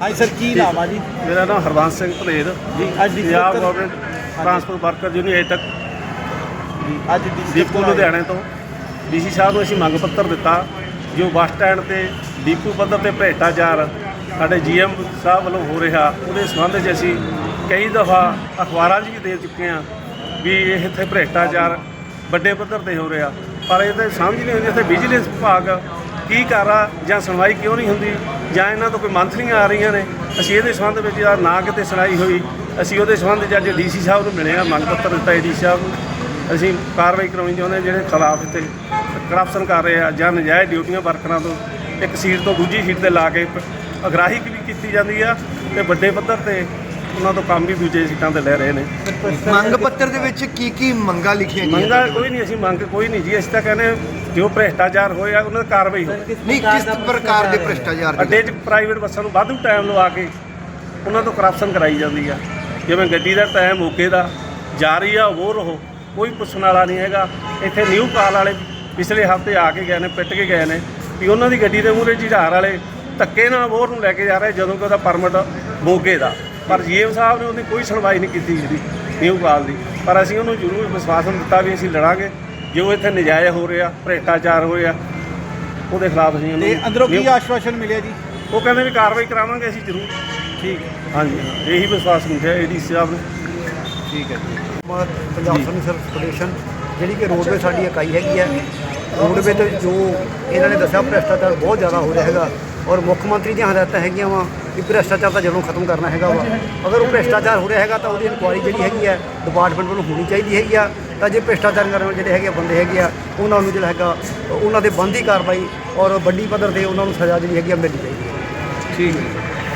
ਹਾਂਜੀ ਸਰ ਕੀ ਨਾਮ ਆ ਜੀ? ਮੇਰਾ ਨਾਮ ਹਰਬੰਸ ਸਿੰਘ ਭਲੇਰ ਜੀ ਅੱਜ ਦੀ Punjab government transport worker union ਤੱਕ। ਜੀ ਅੱਜ ਦੀ ਦੀਪੂ ਲੁਧਿਆਣੇ ਤੋਂ। ਡੀਸੀ ਸਾਹਿਬ ਨੂੰ ਅਸੀਂ ਮੰਗ ਪੱਤਰ ਦਿੱਤਾ ਜੋ ਬੱਸ ਸਟੈਂਡ ਤੇ ਡੀਪੂ ਪੱਧਰ ਤੇ ਭ੍ਰਿਸ਼ਟਾਚਾਰ ਸਾਡੇ ਜੀਐਮ ਸਾਹਿਬ ਵੱਲੋਂ ਹੋ ਰਿਹਾ ਉਹਦੇ ਸੰਬੰਧ 'ਚ ਅਸੀਂ ਕਈ ਦਫਾ ਅਖਬਾਰਾਂ 'ਚ ਵੀ ਦੇ ਚੁੱਕੇ ਹਾਂ ਵੀ ਇਹ ਇੱਥੇ ਭ੍ਰਿਸ਼ਟਾਚਾਰ ਵੱਡੇ ਪੱਧਰ ਤੇ ਹੋ ਰਿਹਾ। ਪਰ ਇਹ ਤਾਂ ਸਮਝ ਨਹੀਂ ਆਉਂਦੀ ਇੱਥੇ ਵਿਜੀਲੈਂਸ ਵਿਭਾਗ ਕੀ ਕਰ ਰਿਹਾ ਜਾਂ ਸੁਣਵਾਈ ਕਿਉਂ ਨਹੀਂ ਹੁੰਦੀ। ਜਾਂ ਇਹਨਾਂ ਤੋਂ ਕੋਈ ਮੰਥਲੀਆਂ ਆ ਰਹੀਆਂ ਨੇ, ਅਸੀਂ ਇਹਦੇ ਸੰਬੰਧ ਵਿੱਚ ਜਾਂ ਨਾ ਕਿਤੇ ਸੁਣਾਈ ਹੋਈ। ਅਸੀਂ ਉਹਦੇ ਸੰਬੰਧ 'ਚ ਅੱਜ ਡੀਸੀ ਸਾਹਿਬ ਨੂੰ ਮਿਲੇ ਆ ਮੰਗ ਪੱਤਰ ਦਿੱਤਾ ਡੀ ਸਾਹਿਬ ਨੂੰ। ਅਸੀਂ ਕਾਰਵਾਈ ਕਰਾਉਣੀ ਚਾਹੁੰਦੇ ਹਾਂ, ਜਿਹੜੇ ਖਿਲਾਫ ਇੱਥੇ ਕਰਪਸ਼ਨ ਕਰ ਰਹੇ ਆ ਜਾਂ ਨਜਾਇਜ਼ ਡਿਊਟੀਆਂ ਵਰਕਰਾਂ ਤੋਂ। ਇੱਕ ਸੀਟ ਤੋਂ ਦੂਜੀ ਸੀਟ ਤੇ ਲਾ ਕੇ ਅਗਰਾਹੀ ਵੀ ਕੀਤੀ ਜਾਂਦੀ ਆ ਤੇ ਵੱਡੇ ਪੱਧਰ ਤੇ ਉਹਨਾਂ ਤੋਂ ਕੰਮ ਵੀ ਦੂਜੇ ਸੀਟਾਂ ਤੇ ਲੈ ਰਹੇ ਨੇ। ਮੰਗ ਪੱਤਰ ਦੇ ਵਿੱਚ ਕੀ ਕੀ ਮੰਗਾਂ ਲਿਖੀਆਂ ਗਈਆਂ ਮੰਗਾ ਕੋਈ ਨਹੀਂ ਅਸੀਂ ਮੰਗ ਕੋਈ ਨਹੀਂ ਜੀ। ਅਸੀਂ ਤਾਂ ਕਹਿੰਦੇ ਜੋ ਭ੍ਰਿਸ਼ਟਾਚਾਰ ਹੋਇਆ ਉਹਨਾਂ ਦੀ ਕਾਰਵਾਈ ਹੋਵੇ ਨਹੀਂ ਕਿਸ ਪ੍ਰਕਾਰ ਦੇ ਭ੍ਰਿਸ਼ਟਾਚਾਰ ਦੀ ਅੱਡੇ 'ਚ ਪ੍ਰਾਈਵੇਟ ਬੱਸਾਂ ਨੂੰ ਵਾਧੂ ਟਾਈਮ ਲਵਾ ਕੇ ਉਹਨਾਂ ਤੋਂ ਕਰਪਸ਼ਨ ਕਰਾਈ ਜਾਂਦੀ ਆ। ਜਿਵੇਂ ਗੱਡੀ ਦਾ ਟਾਈਮ ਮੌਕੇ ਦਾ ਜਾਰੀ ਆ ਉਹ ਰਹੋ ਕੋਈ ਪੁੱਛਣ ਵਾਲਾ ਨਹੀਂ ਹੈਗਾ। ਇੱਥੇ ਨਿਊ ਕਾਲ ਵਾਲੇ ਪਿਛਲੇ ਹਫ਼ਤੇ ਆ ਕੇ ਗਏ ਨੇ ਪਿੱਟ ਕੇ ਗਏ ਨੇ ਵੀ ਉਹਨਾਂ ਦੀ ਗੱਡੀ ਦੇ ਮੂਹਰੇ ਝਿੜਾਰ ਵਾਲੇ ਧੱਕੇ ਨਾਲ ਵੋਰ ਨੂੰ ਲੈ ਕੇ ਜਾ ਰਹੇ ਜਦੋਂ ਕਿ ਉਹਦਾ ਪਰਮਿਟ ਮੋਗੇ ਦਾ। ਪਰ ਜੀਐਮ ਸਾਹਿਬ ਨੇ ਉਹਦੀ ਕੋਈ ਸੁਣਵਾਈ ਨਹੀਂ ਕੀਤੀ ਜਿਹੜੀ ਨਿਊ ਕਾਲ ਦੀ। ਪਰ ਅਸੀਂ ਉਹਨੂੰ ਜ਼ਰੂਰ ਵਿਸ਼ਵਾਸਨ ਦਿੱਤਾ ਵੀ ਅਸੀਂ ਲੜਾਂਗੇ। ਜੋ ਇੱਥੇ ਨਜਾਇਜ਼ ਹੋ ਰਿਹਾ ਭ੍ਰਿਸ਼ਟਾਚਾਰ ਹੋਇਆ ਉਹਦੇ ਖਿਲਾਫ ਅਸੀਂ ਤੇ ਉਹਨੂੰ ਅੰਦਰੋਂ ਕੀ ਆਸ਼ਵਾਸਨ ਮਿਲਿਆ ਜੀ? ਉਹ ਕਹਿੰਦੇ ਵੀ ਕਾਰਵਾਈ ਕਰਾਵਾਂਗੇ ਅਸੀਂ ਜ਼ਰੂਰ। ਠੀਕ ਹਾਂਜੀ ਹਾਂ, ਇਹੀ ਵਿਸ਼ਵਾਸ ਮਿਲਿਆ ਏਡੀ ਸਾਹਿਬ ਨੇ। ਠੀਕ ਹੈ ਜੀ। ਪੰਜਾਬ ਸਰਵਿਸ ਫੈਡਰੇਸ਼ਨ ਜਿਹੜੀ ਕਿ ਰੋਡਵੇ ਸਾਡੀ ਇਕਾਈ ਹੈਗੀ ਹੈ ਰੋਡਵੇ ਤੇ ਜੋ ਇਹਨਾਂ ਨੇ ਦੱਸਿਆ ਭ੍ਰਿਸ਼ਟਾਚਾਰ ਬਹੁਤ ਜ਼ਿਆਦਾ ਹੋ ਰਿਹਾ ਹੈਗਾ। ਔਰ ਮੁੱਖ ਮੰਤਰੀ ਦੀਆਂ ਹਦਾਇਤਾਂ ਹੈਗੀਆਂ ਵਾ ਕਿ ਭ੍ਰਿਸ਼ਟਾਚਾਰ ਤਾਂ ਜਦੋਂ ਖਤਮ ਕਰਨਾ ਹੈਗਾ ਵਾ। ਅਗਰ ਉਹ ਭ੍ਰਿਸ਼ਟਾਚਾਰ ਹੋ ਰਿਹਾ ਹੈਗਾ ਤਾਂ ਉਹਦੀ ਇਨਕੁਆਇਰੀ ਜਿਹੜੀ ਹੈਗੀ ਹੈ ਡਿਪਾਰਟਮੈਂਟ ਵੱਲੋਂ ਹੋਣੀ ਚਾਹੀਦੀ ਹੈਗੀ ਆ। ਤਾਂ ਜੇ ਭ੍ਰਿਸ਼ਟਾਚਾਰ ਕਰਨ ਵਾਲੇ ਜਿਹੜੇ ਹੈਗੇ ਆ, ਬੰਦੇ ਹੈਗੇ ਆ, ਉਹਨਾਂ ਨੂੰ ਜਿਹੜਾ ਹੈਗਾ, ਉਹਨਾਂ ਦੇ ਬੰਦੀ ਕਾਰਵਾਈ ਔਰ ਵੱਡੀ ਪੱਧਰ ਤੇ ਉਹਨਾਂ ਨੂੰ ਸਜ਼ਾ ਜਿਹੜੀ ਹੈਗੀ ਆ ਮਿਲਣੀ ਚਾਹੀਦੀ ਹੈ। ਠੀਕ ਹੈ।